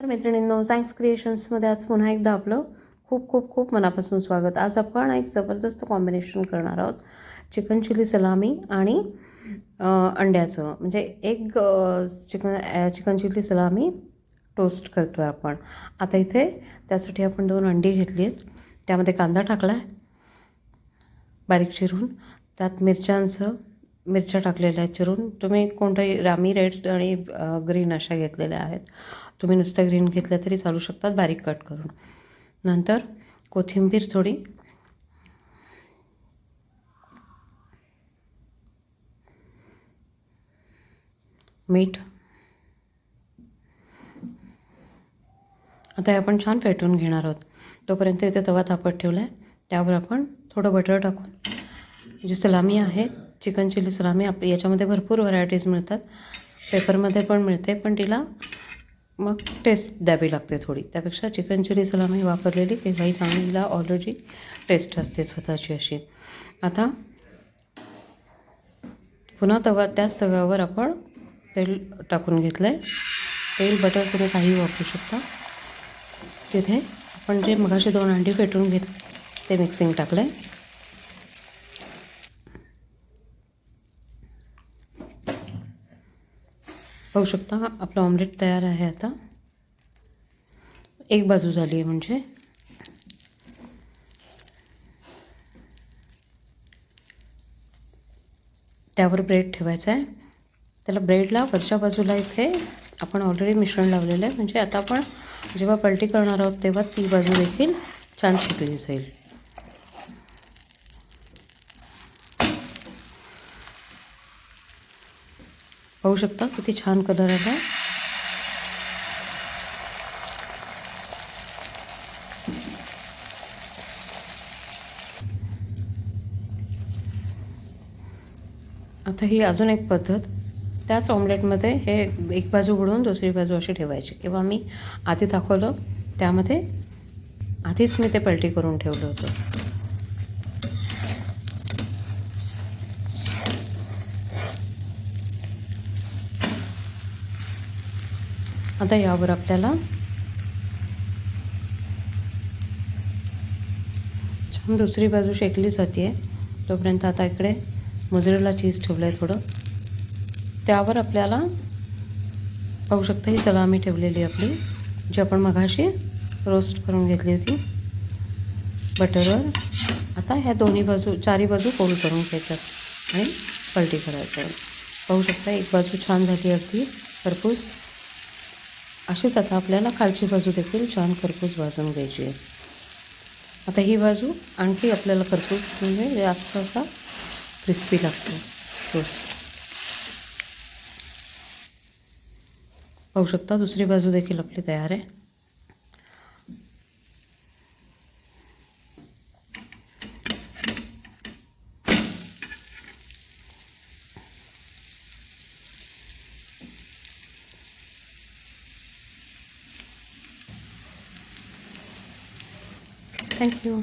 तर मैत्रिणींनो सायन्स क्रिएशन्समध्ये आज पुन्हा एकदा आपलं खूप खूप खूप मनापासून स्वागत. आज आपण एक जबरदस्त कॉम्बिनेशन करणार आहोत. चिकन चिली सलामी आणि अंड्याचं. म्हणजे एक chicken chicken chilli salami toast करतो आहे आपण. आता इथे त्यासाठी आपण दोन अंडी घेतली आहेत. त्यामध्ये कांदा टाकला आहे बारीक चिरून. त्यात मिरच्यांचं मिरच्या टाकलेल्या आहेत चिरून तुम्ही कोणत्याही रामी रेड आणि ग्रीन अशा घेतलेल्या आहेत. तुम्ही नुसतं ग्रीन घेतल्या तरी चालू शकतात बारीक कट करून. नंतर कोथिंबीर थोडी. मीठ. आता हे आपण छान फेटून घेणार आहोत. तोपर्यंत इथे तवा तापत ठेवला आहे त्यावर आपण थोडं बटर टाकून जी सलामी आहे चिकन चिली सलामी आप याच्यामध्ये भरपूर व्हरायटीज मिळतात. पेपरमध्ये पण मिळते पण तिला मग टेस्ट द्यावी लागते थोडी. त्यापेक्षा चिकन चिली सलामी वापरलेली केव्हाही चांगलीला ऑलरेडी टेस्ट असते स्वतःची अशी. आता पुन्हा तवा त्याच तव्यावर आपण तेल टाकून घेतलं आहे तेल बटर तुम्ही काही वापरू शकता. तिथे आपण जे मगाशी दोन अंडी फेटून घेत ते मिक्सिंग टाकलं आहे पाहू शकता आपलं ऑमलेट तयार आहे आता. एक बाजू झाली आहे म्हणजे. त्यावर ब्रेड ठेवायचा आहे. त्याला ब्रेडला वरच्या बाजूला इथे आपण ऑलरेडी मिश्रण लावलेलं आहे. म्हणजे आता आपण जेव्हा पलटी करणार आहोत तेव्हा ती बाजू देखील छान शिकली जाईल. पाहू शकता किती छान कलर आला आहे आता ही अजून एक पद्धत. त्याच ऑमलेटमध्ये हे एक बाजू उघडून दुसरी बाजू अशी ठेवायची. किंवा मी आधी दाखवलं त्यामध्ये आधीच मी ते पलटी करून ठेवलं होतं. आता यावर आपल्याला छान दुसरी बाजू शेकली जाते. तोपर्यंत आता इकडे मोजरेला चीज ठेवलं आहे थोडं. त्यावर आपल्याला पाहू शकता ही सलामी ठेवलेली आपली जी आपण मघाशी रोस्ट करून घेतली होती. बटरवर आता ह्या दोन्ही बाजू चारी बाजू फोल्ड करून घ्यायच्यात आणि पलटी करायचं. पाहू शकता एक बाजू छान झाली अगदी खरपूस. अशीच आता आपल्याला खालची बाजू देखील छान खरपूस भाजून घ्यायची आहे. आता ही बाजू आणखी आपल्याला खरपूस म्हणजे जास्त असा क्रिस्पी लागतो. टोस्ट पाहू शकता दुसरी बाजू देखील आपली तयार आहे. Thank you.